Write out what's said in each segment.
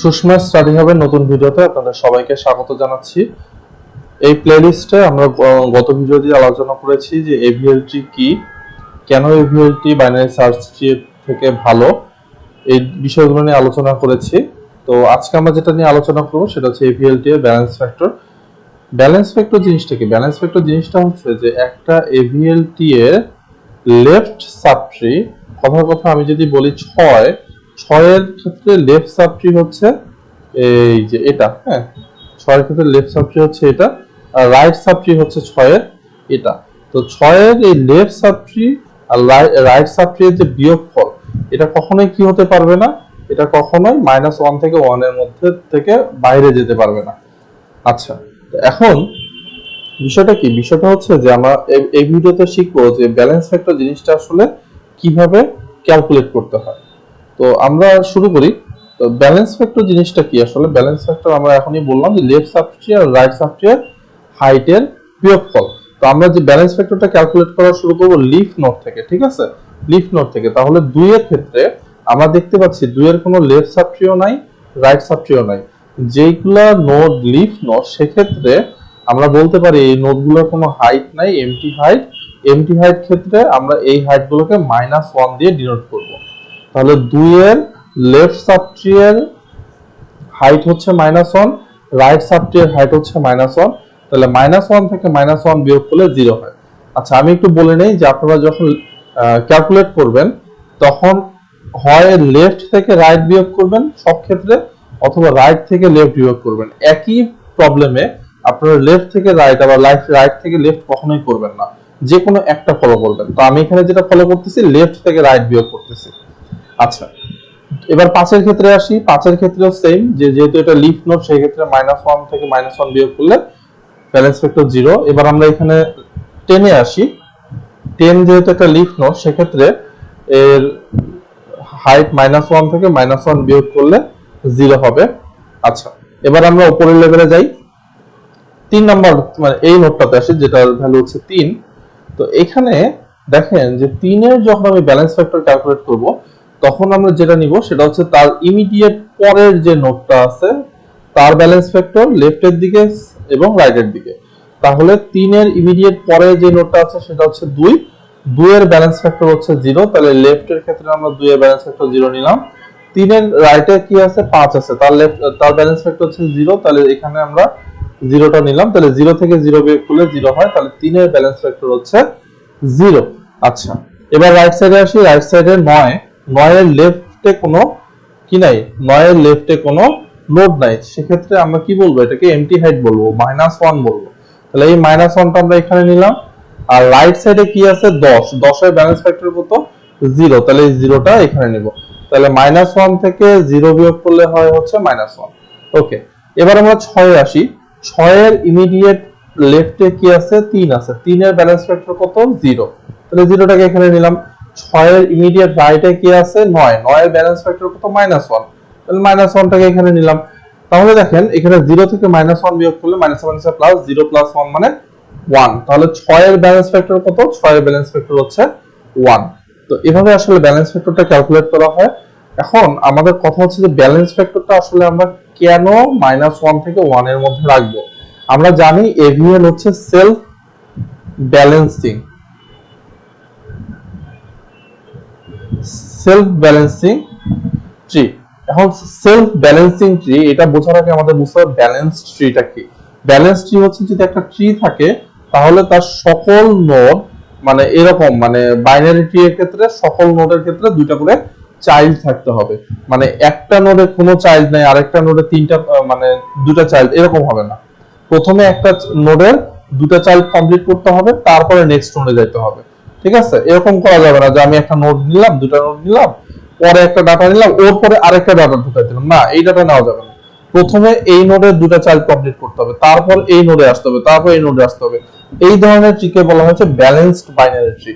Sushma study হবে নতুন ভিডিওতে আপনাদের সবাইকে স্বাগত জানাচ্ছি। এই প্লেলিস্টে আমরা গত ভিডিওতে আলোচনা করেছি যে এভিএলটি কি, কেন এভিএলটি বাইনারি সার্চ ট্রি থেকে ভালো, এই বিষয়গুলো নিয়ে আলোচনা করেছি। তো আজকে আমরা যেটা নিয়ে আলোচনা করব সেটা হচ্ছে এভিএলটি এর ব্যালেন্স ফ্যাক্টর ব্যালেন্স ফ্যাক্টর জিনিসটা কি? ব্যালেন্স ফ্যাক্টর জিনিসটা হচ্ছে যে একটা এভিএলটি এর লেফট সাবট্রি কথার কথা আমি যদি বলি ছয় ছয়ের ক্ষেত্রে লেফট সাবট্রি হচ্ছে এই যে এটা হ্যাঁ? ছয়ের ক্ষেত্রে লেফট সাবট্রি হচ্ছে এটা, আর রাইট সাবট্রি হচ্ছে ছয়ের এটা। তো ছয়ের এই লেফট সাবট্রি আর রাইট সাবট্রি এর যে বিয়োগফল, এটা কখনোই কি হতে পারবে না? এটা কখনোই মাইনাস ওয়ান থেকে ওয়ানের মধ্যে থেকে বাইরে যেতে পারবে না। আচ্ছা এখন বিষয়টা কি? বিষয়টা হচ্ছে যে আমরা এই ভিডিওতে শিখব যে ব্যালেন্স ফ্যাক্টর জিনিসটা আসলে কীভাবে ক্যালকুলেট করতে হয়। তো আমরা শুরু করি। তো ব্যালেন্স ফ্যাক্টর জিনিসটা কি? আসলে ব্যালেন্স ফ্যাক্টর আমরা এখনই বললাম যে লেফট সাবট্রি আর রাইট সাবট্রির হাইটের বিয়োগফল। তো আমরা যে ব্যালেন্স ফ্যাক্টরটা ক্যালকুলেট করা শুরু করব লিফ নোট থেকে, ঠিক আছে? লিফ নোট থেকে। তাহলে দুইয়ের ক্ষেত্রে আমরা দেখতে পাচ্ছি দুইয়ের কোনো লেফট সাবট্রিও নাই রাইট সাবট্রিও নাই। যেগুলা নোড লিফ নোট সেক্ষেত্রে আমরা বলতে পারি এই নোটগুলোর কোনো হাইট নাই এমটি হাইট এমটি হাইট ক্ষেত্রে আমরা এই হাইটগুলোকে মাইনাস ওয়ান দিয়ে ডিনোট করব। তাহলে দুইয়ের লেফট সাবট্রিয়ের হাইট হচ্ছে মাইনাস ওয়ান রাইট সাবট্রিয়ের হাইট হচ্ছে মাইনাস ওয়ান তাহলে মাইনাস ওয়ান থেকে মাইনাস ওয়ান বিয়োগ করলে জিরো হয়। আচ্ছা আমি একটু বলে নেই যে আপনারা যখন ক্যালকুলেট করবেন, তখন হয় লেফট থেকে রাইট বিয়োগ করবেন সব ক্ষেত্রে, অথবা রাইট থেকে লেফট বিয়োগ করবেন। একই প্রবলেমে আপনারা লেফট থেকে রাইট আবার লাইফ রাইট থেকে লেফট কখনোই করবেন না। যে কোনো একটা ফলো করবেন। তো আমি এখানে যেটা ফলো করতেছি লেফট থেকে রাইট বিয়োগ করতেছি। আচ্ছা এবার পাঁচের ক্ষেত্রে আসি, পাঁচের ক্ষেত্রেও সেম যে যেহেতু এটা লিফ নোট সেই ক্ষেত্রে মাইনাস ওয়ান থেকে মাইনাস ওয়ান বিয়োগ করলে ব্যালেন্স ফ্যাক্টর জিরো এবার আমরা এখানে টেনে আসি। টেন যেহেতু একটা লিফ নোট সেক্ষেত্রে এর হাইট মাইনাস ওয়ান থেকে মাইনাস ওয়ান বিয়োগ করলে জিরো হবে। আচ্ছা এবার আমরা উপরের লেভেলে যাই। তিন নাম্বার মানে এই নোটটাতে আসি, যেটার ভ্যালু হচ্ছে তিন। তো এখানে দেখেন যে তিনের যখন আমি ব্যালেন্স ফ্যাক্টর ক্যালকুলেট করব তখন আমরা যেটা নিব সেটা হচ্ছে তার ইমিডিয়েট পরের যে নোটটা আছে, তার ব্যালেন্স ফ্যাক্টর লেফটের দিকে এবং রাইটের দিকে। তাহলে তিনের ইমিডিয়েট পরে যে নোটটা আছে সেটা হচ্ছে দুই। দুইয়ের ব্যালেন্স ফ্যাক্টর হচ্ছে জিরো তাহলে লেফটের ক্ষেত্রে আমরা দুইয়ের ব্যালেন্স ফ্যাক্টর জিরো নিলাম। তিনের রাইটে কি আছে? পাঁচ আছে। তার লেফট তার ব্যালেন্স ফ্যাক্টর হচ্ছে জিরো তাহলে এখানে আমরা জিরোটা নিলাম। তাহলে জিরো থেকে জিরো বিয়োগ করলে জিরো হয়, তাহলে তিনের ব্যালেন্স ফ্যাক্টর হচ্ছে জিরো আচ্ছা এবার রাইট সাইডে আসি। রাইট সাইডে নয়। নয়ের লেফটে কোনো কি নাই? নয়ের লেফটে কোনো লোড নাই। সেক্ষেত্রে আমরা কি বলব? এটাকে এমটি হাইট বলব মাইনাস ওয়ান বলব। তাহলে এই মাইনাস ওয়ানটা আমরা এখানে নিলাম। আর রাইট সাইডে কি আছে? দশ। দশের ব্যালেন্স ফ্যাক্টর কত? জিরো তাহলে এই জিরোটা এখানে নিব। তাহলে মাইনাস ওয়ান থেকে জিরো বিয়োগ করলে হয় হচ্ছে মাইনাস ওয়ান ওকে এবার আমরা ছয়ে আসি। ছয়ের ইমিডিয়েট লেফটে কি আছে? তিন আছে। তিনের ব্যালেন্স ফ্যাক্টর কত? জিরো তাহলে জিরোটাকে এখানে নিলাম। ছয়ের ইমিডিয়েট রাইটে কি আছে? নয়। নয়ের ব্যালেন্স ফ্যাক্টর কত? মাইনাস ওয়ান তাহলে মাইনাস ওয়ানটাকে এখানে নিলাম। তাহলে দেখেন, এখানে জিরো থেকে মাইনাস ওয়ান বিয়োগ করলে minus one plus zero plus one মানে ওয়ান তাহলে ছয়ের ব্যালেন্স ফ্যাক্টর কত? ছয়ের ব্যালেন্স ফ্যাক্টর হচ্ছে ওয়ান তো এভাবে আসলে ব্যালেন্স ফ্যাক্টরটা ক্যালকুলেট করা হয়। এখন আমাদের কথা হচ্ছে যে ব্যালেন্স ফ্যাক্টরটা আসলে আমরা কেন মাইনাস ওয়ান থেকে ওয়ানের মধ্যে রাখব? আমরা জানি এভিএল হচ্ছে self balancing self balancing tree এখন সেলফ ব্যালেন্সিং ট্রি এটা বোঝার আগে আমাদের বুঝতে হবে ব্যালেন্স ট্রিটা কি। ব্যালেন্স ট্রি হচ্ছে যদি একটা ট্রি থাকে, তাহলে তার সকল নোড মানে এরকম মানে বাইনারি ট্রি এর ক্ষেত্রে সকল নোডের ক্ষেত্রে দুইটা করে চাইল্ড থাকতে হবে। মানে একটা নোডে কোনো চাইল্ড নাই, আরেকটা নোডে তিনটা মানে দুটা চাইল্ড এরকম হবে না। প্রথমে একটা নোডের দুটা চাইল্ড কমপ্লিট করতে হবে, তারপরে নেক্সট নোডে যেতে হবে। ঠিক আছে? এরকম করা যাবে না যে আমি একটা নোট নিলাম, দুটা নোট নিলাম, পরে একটা ডাটা নিলাম, ওর পরে আরেকটা ডাটা ঢুকাই দিলাম। না, এই ডাটা নেওয়া যাবে না। প্রথমে এই নোডের দুটা চাইল্ড কমপ্লিট করতে হবে, তারপর এই নোডে আসতে হবে, তারপর এই নোডে আসতে হবে। এই ধরনের ট্রিকে বলা হচ্ছে ব্যালেন্সড বাইনারি ট্রি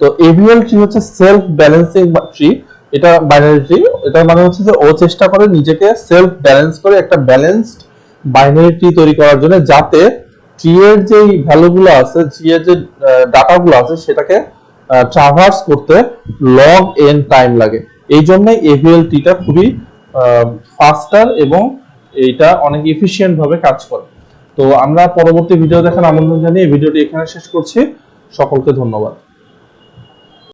তো এভিএল ট্রি হচ্ছে সেলফ ব্যালেন্সিং ট্রি এটা বাইনারি ট্রি এটা মানে হচ্ছে যে ও চেষ্টা করে নিজেকে সেলফ ব্যালেন্স করে একটা ব্যালেন্সড বাইনারি ট্রি তৈরি করার জন্য যাতে ট্রি এর যে ভ্যালুগুলো আছে জি এর যে ডাটাগুলো আছে, সেটাকে ট্রাভার্স করতে লগ এন টাইম লাগে। এই জন্য এভিএলটিটা খুবই ফাস্টার এবং এটা অনেক এফিশিয়েন্ট ভাবে কাজ করে। তো আমরা পরবর্তী ভিডিও দেখার আমন্ত্রণ জানিয়ে ভিডিওটি এখানে শেষ করছি। সকলকে ধন্যবাদ।